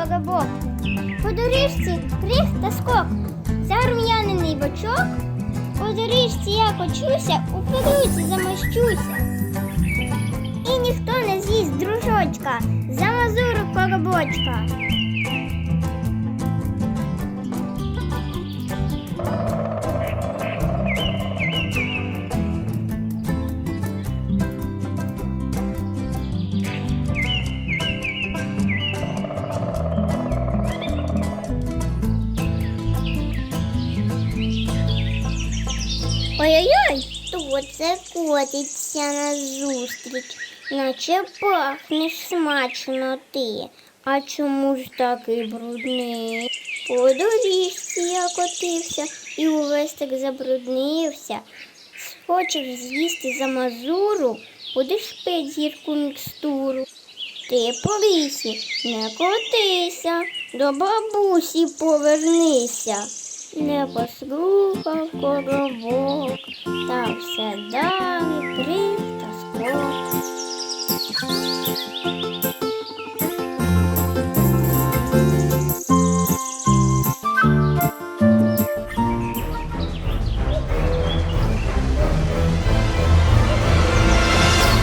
колобок. По доріжці крих та скок. Зарум'янений бочок. По доріжці я кочуся, у пилюці замощуся. І ніхто не з'їсть дружочка, за мазуру коробочка. Ой-ой-ой, хто це котиться назустріч, наче пахнеш смачно ти. А чому ж такий брудний? По доріжці я котився і увесь так забруднився. Схочеш з'їсти за мазуру, будеш пить гірку мікстуру. Ти по лісі не котися, до бабусі повернися. Не послухав коробок, та все далі крив та скок.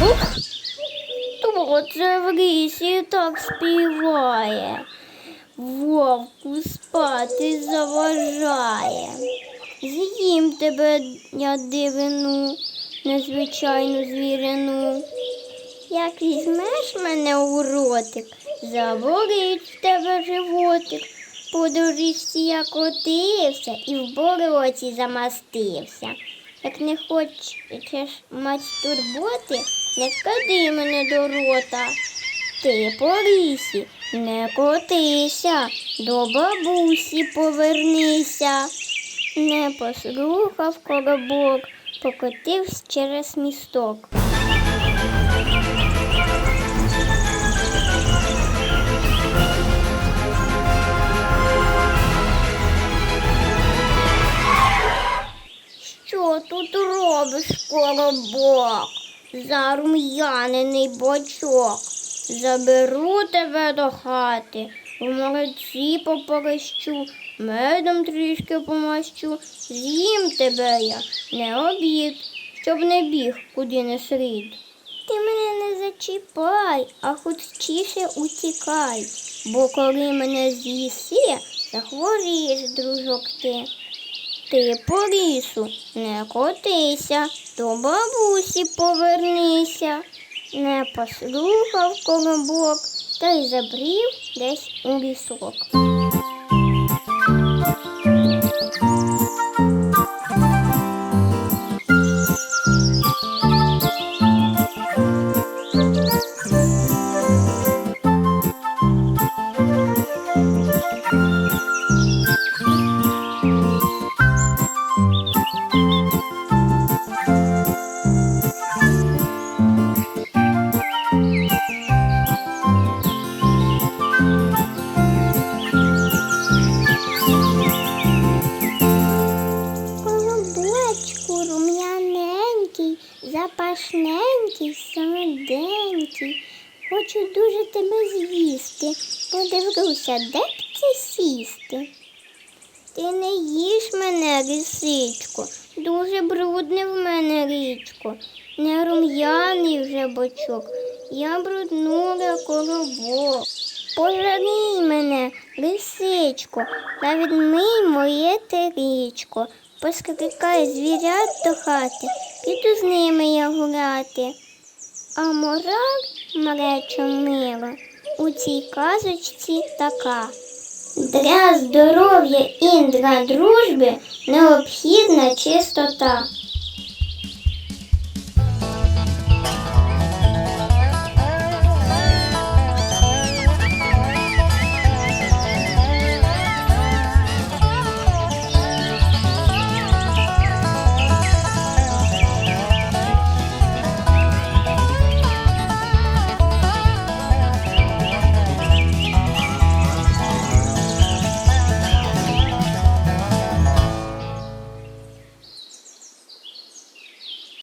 Ух, хто це в лісі так співає? Вовку спати заважає. З'їм тебе, я дивину, незвичайну звірину. Як візьмеш мене у ротик, заболить в тебе животик. По доріжці я котився і в болоті замастився. Як не хочеш мать турботи, не клади мене до рота. Ти по лісі не котися, до бабусі повернися. Не послухав коробок, покотився через місток. Що тут робиш, коробок? Зарум'янений бочок. Заберу тебе до хати, в молодці поперещу, медом трішки помащу, з'їм тебе я, не обід, щоб не біг, куди не слід. Ти мене не зачіпай, а хочіше утікай, бо коли мене з'їси, захворієш, дружок ти. Ти по лісу не котися, до бабусі повернися. Не послухав колобок та й забрів десь у лісок. Запашненький, солоденький. Хочу дуже тебе з'їсти. Подивлюся, де б це сісти. Ти не їж мене, лисичко, дуже брудне в мене річко. Не рум'яний вже бочок, я бруднула колобок. Пожалій мене, лисичко, та відмий моє терічко. Поскрикай звірят до хати, піду з ними я гуляти. А мораль, мречу мила, у цій казочці така. Для здоров'я і для дружби необхідна чистота.